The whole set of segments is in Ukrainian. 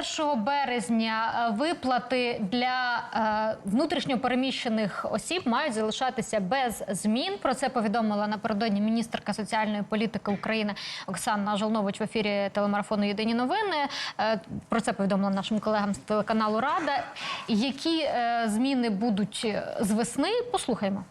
1 березня е, виплати для е, внутрішньопереміщених осіб мають залишатися без змін. Про це повідомила напередодні міністерка соціальної політики України Оксана Жолнович в ефірі телемарафону Єдині новини. Е, Про це повідомила нашим колегам з телеканалу Рада. Які зміни будуть з весни? Послухаймо.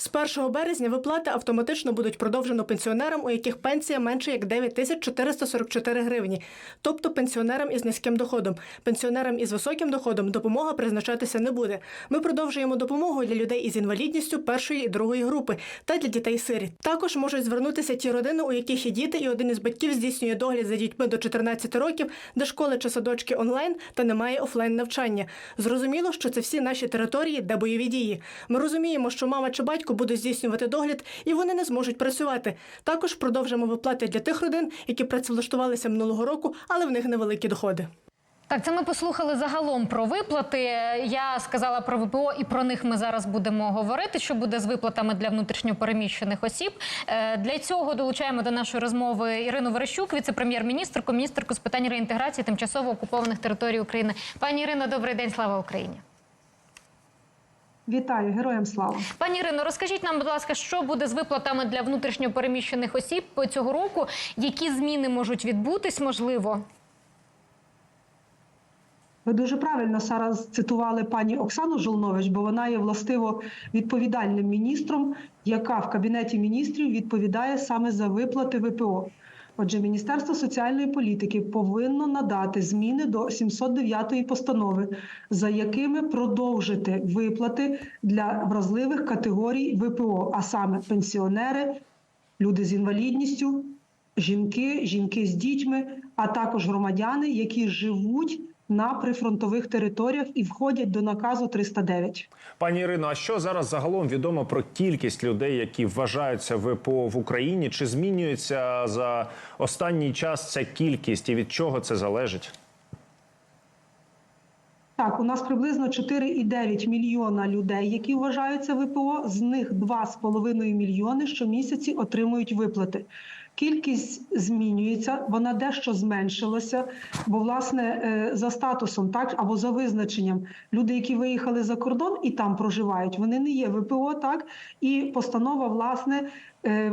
З 1 березня виплати автоматично будуть продовжено пенсіонерам, у яких пенсія менше як 9 тисяч 444 гривні, тобто пенсіонерам із низьким доходом. Пенсіонерам із високим доходом допомога призначатися не буде. Ми продовжуємо допомогу для людей із інвалідністю першої і другої групи та для дітей-сиріт. Також можуть звернутися ті родини, у яких є діти, і один із батьків здійснює догляд за дітьми до 14 років, де школи чи садочки онлайн та немає офлайн навчання. Зрозуміло, що це всі наші території, де бойові дії. Ми розуміємо, що мама чи батько буде здійснювати догляд, і вони не зможуть працювати. Також продовжимо виплати для тих родин, які працевлаштувалися минулого року, але в них невеликі доходи. Так, це ми послухали загалом про виплати. Я сказала про ВПО, і про них ми зараз будемо говорити. Що буде з виплатами для внутрішньопереміщених осіб? Е, Для цього долучаємо до нашої розмови Ірину Верещук, віце-прем'єр-міністрку, міністерку з питань реінтеграції тимчасово окупованих територій України. Пані Ірино, добрий день, слава Україні. Вітаю, героям слава. Пані Ірино, розкажіть нам, будь ласка, що буде з виплатами для внутрішньопереміщених осіб цього року? Які зміни можуть відбутись, можливо? Ви дуже правильно зараз цитували пані Оксану Жолнович, бо вона є властиво відповідальним міністром, яка в кабінеті міністрів відповідає саме за виплати ВПО. Отже, Міністерство соціальної політики повинно надати зміни до 709-ї постанови, за якими продовжити виплати для вразливих категорій ВПО, а саме пенсіонери, люди з інвалідністю, жінки, жінки з дітьми, а також громадяни, які живуть на прифронтових територіях і входять до наказу 309. Пані Ірино, а що зараз загалом відомо про кількість людей, які вважаються ВПО в Україні? Чи змінюється за останній час ця кількість і від чого це залежить? Так, у нас приблизно 4,9 мільйона людей, які вважаються ВПО. З них 2,5 мільйони щомісяці отримують виплати. Кількість змінюється, вона дещо зменшилася, бо власне е, за статусом, так або за визначенням, люди, які виїхали за кордон і там проживають, вони не є ВПО, так і постанова власне е,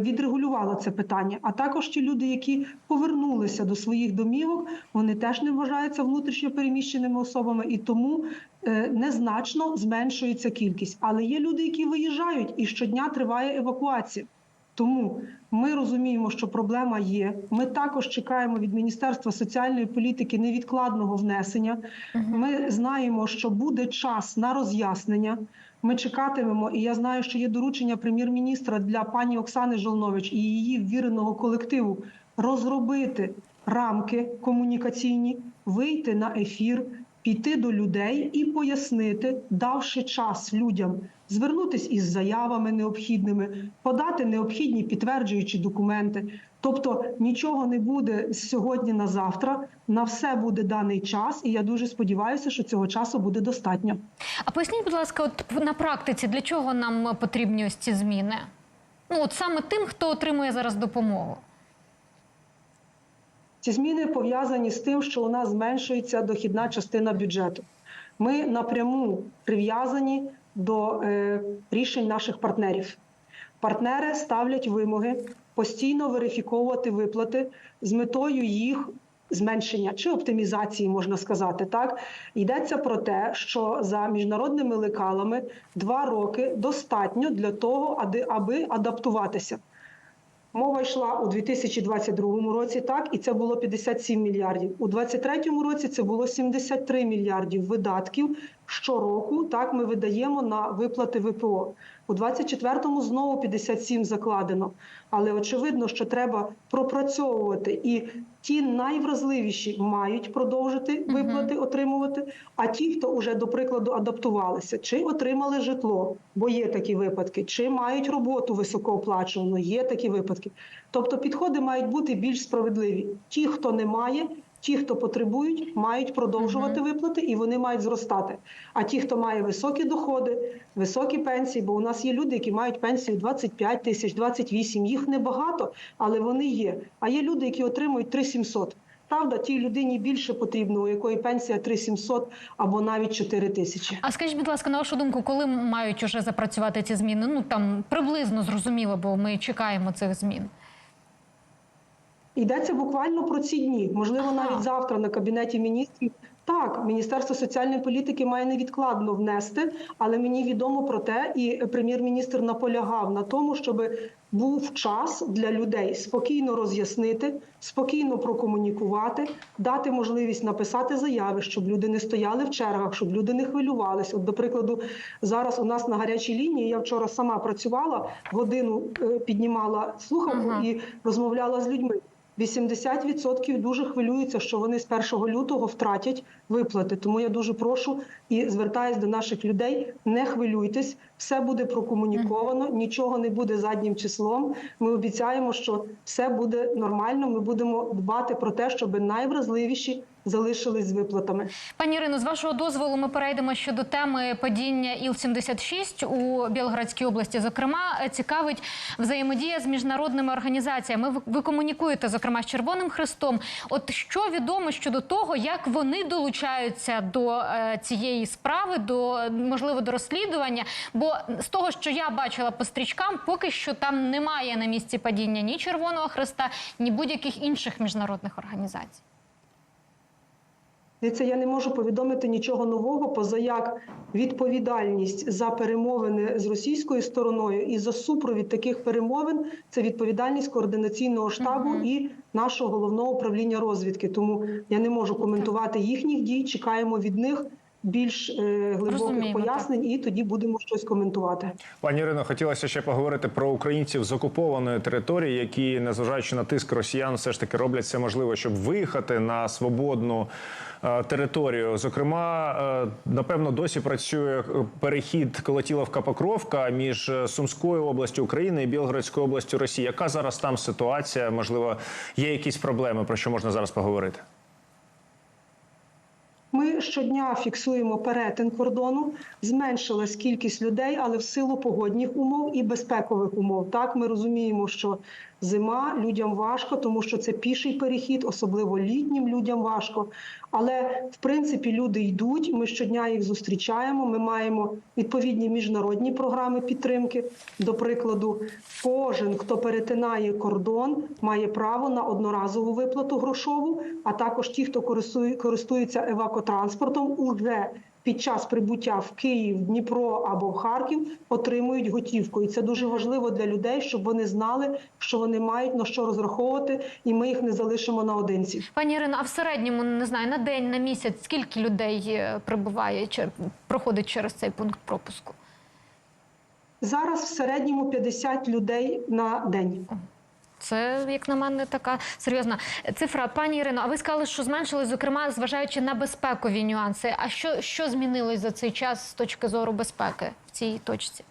відрегулювала це питання. А також ті люди, які повернулися до своїх домівок, вони теж не вважаються внутрішньо переміщеними особами, і тому е, незначно зменшується кількість. Але є люди, які виїжджають, і щодня триває евакуація. Тому ми розуміємо, що проблема є. Ми також чекаємо від Міністерства соціальної політики невідкладного внесення. Ми знаємо, що буде час на роз'яснення. Ми чекатимемо, і я знаю, що є доручення прем'єр-міністра для пані Оксани Жолнович і її ввіреного колективу розробити рамки комунікаційні, вийти на ефір, піти до людей і пояснити, давши час людям звернутись із заявами необхідними, подати необхідні підтверджуючі документи. Тобто нічого не буде з сьогодні на завтра. На все буде даний час, і я дуже сподіваюся, що цього часу буде достатньо. А поясніть, будь ласка, от на практиці для чого нам потрібні ось ці зміни? Ну, от саме тим, хто отримує зараз допомогу. Ці зміни пов'язані з тим, що у нас зменшується дохідна частина бюджету. Ми напряму прив'язані до е, рішень наших партнерів. Партнери ставлять вимоги постійно верифіковувати виплати з метою їх зменшення чи оптимізації, можна сказати. Так йдеться про те, що за міжнародними лекалами два роки достатньо для того, аби адаптуватися. Мова йшла у 2022 році, так, і це було 57 мільярдів. У 2023 році це було 73 мільярдів видатків щороку. Так, ми видаємо на виплати ВПО. У 2024 знову 57 закладено. Але очевидно, що треба пропрацьовувати і ті найвразливіші мають продовжити виплати отримувати. А ті, хто вже до прикладу адаптувалися, чи отримали житло, бо є такі випадки, чи мають роботу високооплачувану, є такі випадки. Тобто підходи мають бути більш справедливі. Ті, хто не має, ті, хто потребують, мають продовжувати виплати і вони мають зростати. А ті, хто має високі доходи, високі пенсії, бо у нас є люди, які мають пенсію 25 тисяч, 28, їх небагато, але вони є. А є люди, які отримують 3700. Правда, тій людині більше потрібно, у якої пенсія 3700 або навіть 4 тисячі. А скажіть, будь ласка, на вашу думку, коли мають уже запрацювати ці зміни? Ну там приблизно зрозуміло, бо ми чекаємо цих змін. Йдеться буквально про ці дні, можливо, навіть завтра на кабінеті міністрів. Так, Міністерство соціальної політики має невідкладно внести, але мені відомо про те, і прем'єр-міністр наполягав на тому, щоб був час для людей спокійно роз'яснити, спокійно прокомунікувати, дати можливість написати заяви, щоб люди не стояли в чергах, щоб люди не хвилювалися. От, до прикладу, зараз у нас на гарячій лінії я вчора сама працювала, годину е, піднімала слухавку Ага. і розмовляла з людьми. 80% дуже хвилюються, що вони з 1 лютого втратять виплати. Тому я дуже прошу і звертаюсь до наших людей: не хвилюйтесь, все буде прокомуніковано, нічого не буде заднім числом. Ми обіцяємо, що все буде нормально. Ми будемо дбати про те, щоб найвразливіші залишились з виплатами. Пані Ірино, з вашого дозволу ми перейдемо щодо теми падіння Іл-76 у Білградській області. Зокрема, цікавить взаємодія з міжнародними організаціями. Ви, ви комунікуєте, зокрема, з Червоним Хрестом. От що відомо щодо того, як вони долучаються до е, цієї справи, до можливо до розслідування? Бо з того, що я бачила по стрічкам, поки що там немає на місці падіння ні Червоного Хреста, ні будь-яких інших міжнародних організацій. Дивіться, я не можу повідомити нічого нового, поза як відповідальність за перемовини з російською стороною і за супровід таких перемовин це відповідальність координаційного штабу Мгм. і нашого головного управління розвідки. Тому я не можу коментувати їхніх дій. Чекаємо від них більш е, глибоких Розуміємо, пояснень, і тоді будемо щось коментувати. Пані Ірино, хотілося ще поговорити про українців з окупованої території, які, незважаючи на тиск росіян, все ж таки роблять все можливе, щоб виїхати на свободну е, територію. Зокрема, е, напевно, досі працює перехід Колотіловка Покровка між Сумською областю України і Білгородською областю Росії. Яка зараз там ситуація? Можливо, є якісь проблеми, про що можна зараз поговорити? Щодня фіксуємо перетин кордону, зменшилась кількість людей, але в силу погодних умов і безпекових умов. Так ми розуміємо, що зима людям важко, тому що це піший перехід, особливо літнім людям важко. Але в принципі люди йдуть. Ми щодня їх зустрічаємо. Ми маємо відповідні міжнародні програми підтримки. До прикладу, кожен, хто перетинає кордон, має право на одноразову виплату грошову. А також ті, хто користуються евакотранспортом, уже під час прибуття в Київ, Дніпро або в Харків отримують готівку. І це дуже важливо для людей, щоб вони знали, що вони мають на що розраховувати, і ми їх не залишимо наодинці. Пані Ірино, а в середньому не знаю на день, на місяць скільки людей е, прибуває чи проходить через цей пункт пропуску? Зараз в середньому 50 людей на день. Це, як на мене, така серйозна цифра. Пані Ірино, а ви сказали, що зменшилось, зокрема, зважаючи на безпекові нюанси. А що, що змінилось за цей час з точки зору безпеки в цій точці?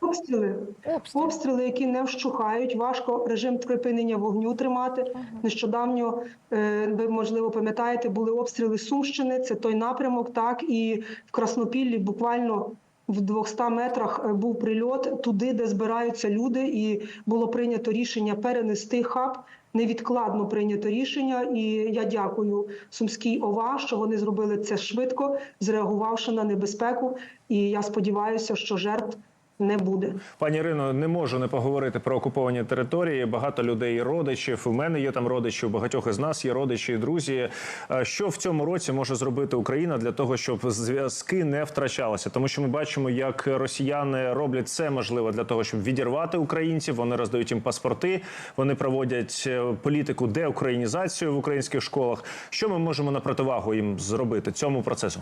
Обстріли. Обстріл. Обстріли, які не вщухають, важко режим припинення вогню тримати. Нещодавно, е, ви можливо пам'ятаєте, були обстріли Сумщини. Це той напрямок. Так і в Краснопіллі буквально в 200 метрах е, був прильот туди, де збираються люди, і було прийнято рішення перенести хаб. Невідкладно прийнято рішення, і я дякую Сумській ОВА, що вони зробили це швидко, зреагувавши на небезпеку. І я сподіваюся, що жертв не буде. Пані Ірино, не можу не поговорити про окуповані території. Багато людей родичів. У мене є там родичі, у багатьох із нас є родичі і друзі. Е, Що в цьому році може зробити Україна для того, щоб зв'язки не втрачалися? Тому що ми бачимо, як росіяни роблять все можливе для того, щоб відірвати українців. Вони роздають їм паспорти, вони проводять е, політику деукраїнізацію в українських школах. Що ми можемо на противагу їм зробити цьому процесу?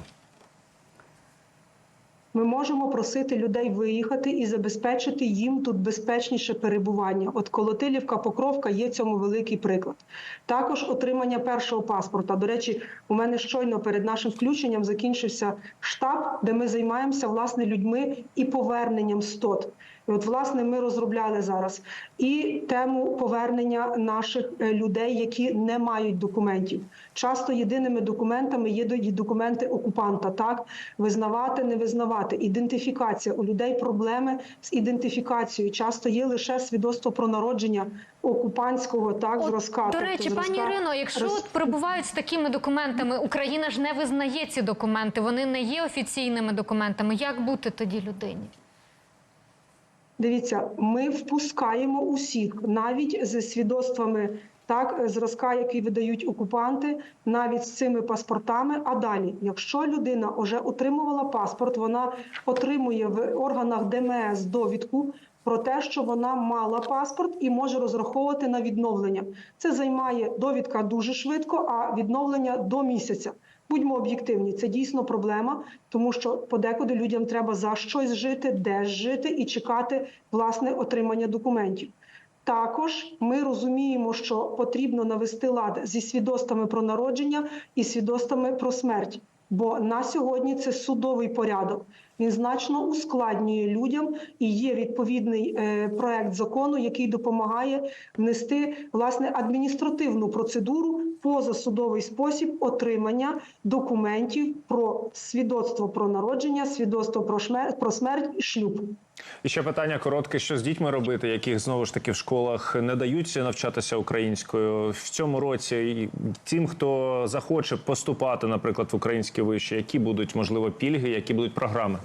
Ми можемо просити людей виїхати і забезпечити їм тут безпечніше перебування. От Колотилівка, Покровка є цьому великий приклад. Також отримання першого паспорта. До речі, у мене щойно перед нашим включенням закінчився штаб, де ми займаємося власне людьми і поверненням стот. І от власне ми розробляли зараз і тему повернення наших е, людей, які не мають документів. Часто єдиними документами є документи окупанта. Так визнавати, не визнавати. Ідентифікація у людей проблеми з ідентифікацією. Часто є лише свідоцтво про народження окупантського так От, зразка. До Тобто речі, зразка пані Ірино, якщо роз- от перебувають з такими документами, Україна ж не визнає ці документи, вони не є офіційними документами. Як бути тоді людині? Дивіться, ми впускаємо усіх, навіть з свідоцтвами так зразка, які видають окупанти, навіть з цими паспортами. А далі, якщо людина вже отримувала паспорт, вона отримує в органах ДМС довідку. Про те, що вона мала паспорт і може розраховувати на відновлення. Це займає довідка дуже швидко, а відновлення до місяця. Будьмо об'єктивні, це дійсно проблема, тому що подекуди людям треба за щось жити, де жити і чекати власне отримання документів. Також ми розуміємо, що потрібно навести лад зі свідоцтвами про народження і свідоцтвами про смерть. Бо на сьогодні це судовий порядок. Він значно ускладнює людям і є відповідний е, проект закону, який допомагає внести власне адміністративну процедуру позасудовий спосіб отримання документів про свідоцтво про народження, свідоцтво про шмер- про смерть і шлюб. І ще питання коротке: що з дітьми робити, яких знову ж таки в школах не дають навчатися українською в цьому році. Тим, хто захоче поступати, наприклад, в українські виші, які будуть можливо пільги, які будуть програми.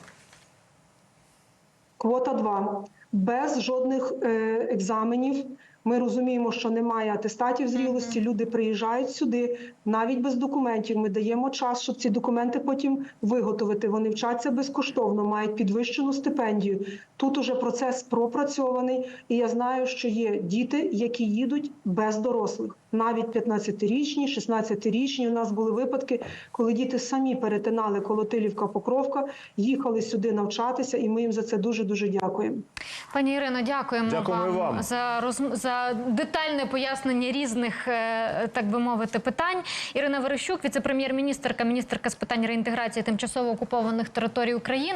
Квота 2. Без жодних е, екзаменів. Ми розуміємо, що немає атестатів зрілості. Люди приїжджають сюди навіть без документів. Ми даємо час, щоб ці документи потім виготовити. Вони вчаться безкоштовно, мають підвищену стипендію. Тут уже процес пропрацьований, і я знаю, що є діти, які їдуть без дорослих, навіть 15-річні, 16-річні. У нас були випадки, коли діти самі перетинали Колотилівка Покровка, їхали сюди навчатися, і ми їм за це дуже дуже дякуємо. Пані Ірино, дякуємо Дякуємо вам, вам. за розм... за детальне пояснення різних, е, так би мовити, питань. Ірина Верещук, віце-прем'єр-міністерка, міністерка з питань реінтеграції тимчасово окупованих територій України.